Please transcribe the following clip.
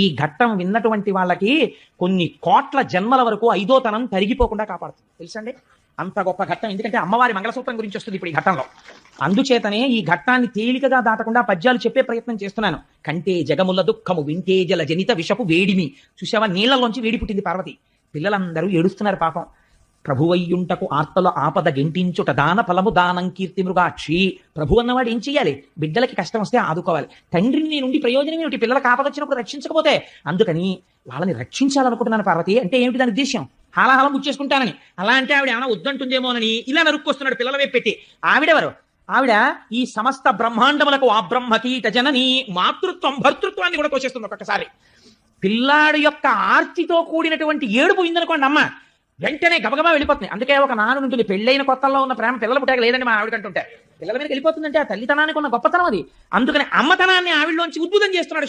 ఈ ఘట్టం విన్నటువంటి వాళ్ళకి కొన్ని కోట్ల జన్మల వరకు ఐదోతనం తరిగిపోకుండా కాపాడుతుంది. తెలుసండి? అంత గొప్ప ఘట్టం. ఎందుకంటే అమ్మవారి మంగళసూత్రం గురించి వస్తుంది ఇప్పుడు ఈ ఘట్టంలో. అందుచేతనే ఈ ఘట్టాన్ని తేలికగా దాటకుండా పద్యాలు చెప్పే ప్రయత్నం చేస్తున్నాను. కంటే జగముల దుఃఖము వింటే జల జనిత విషపు వేడిమి. చూసావా నీళ్ళలోంచి వేడి పుట్టింది పార్వతి. పిల్లలందరూ ఏడుస్తున్నారు పాపం. ప్రభువయ్యుంటకు ఆర్తల ఆపద గెంటించుట దాన ఫలము దానం కీర్తి మృగాక్షి. ప్రభు అన్నవాడు ఏం చెయ్యాలి? బిడ్డలకి కష్టం వస్తే ఆదుకోవాలి. తండ్రిని నేను ఉండి ప్రయోజనం ఏమిటి? పిల్లలకు ఆపద వచ్చినప్పుడు రక్షించకపోతే? అందుకని వాళ్ళని రక్షించాలనుకుంటున్నాను పార్వతి. అంటే ఏమిటి దాని ఉద్దేశం హాలాహలం ముచ్చేసుకుంటానని అలా అంటే ఆవిడ ఏమైనా వద్దంటుందేమోనని ఇలా నరుక్కొస్తున్నాడు పిల్లల వైపు పెట్టి. ఆవిడెవరు ఆవిడ ఈ సమస్త బ్రహ్మాండములకు ఆ బ్రహ్మకీట జనని మాతృత్వం భర్తృత్వాన్ని కూడా కోసేస్తుంది ఒక్కొక్కసారి. పిల్లాడు యొక్క ఆర్తితో కూడినటువంటి ఏడుపు ఇందనుకోండి అమ్మ. వెంటనే గబగబా వెళ్ళిపోతుంది అందుకే ఒక నాన్న ఉంటుంది పెళ్ళైన కొత్తల్లో ఉన్న ప్రేమ పిల్లలు పుట్టాక లేదండి మా ఆవిడకంటుంటే పిల్లల మీద వెళ్ళిపోతుందంటే ఆ తల్లితనానికి ఉన్న గొప్పతనం అది. అందుకని అమ్మతనాన్ని ఆవిడలోంచి ఉద్భుతం చేస్తున్నాడు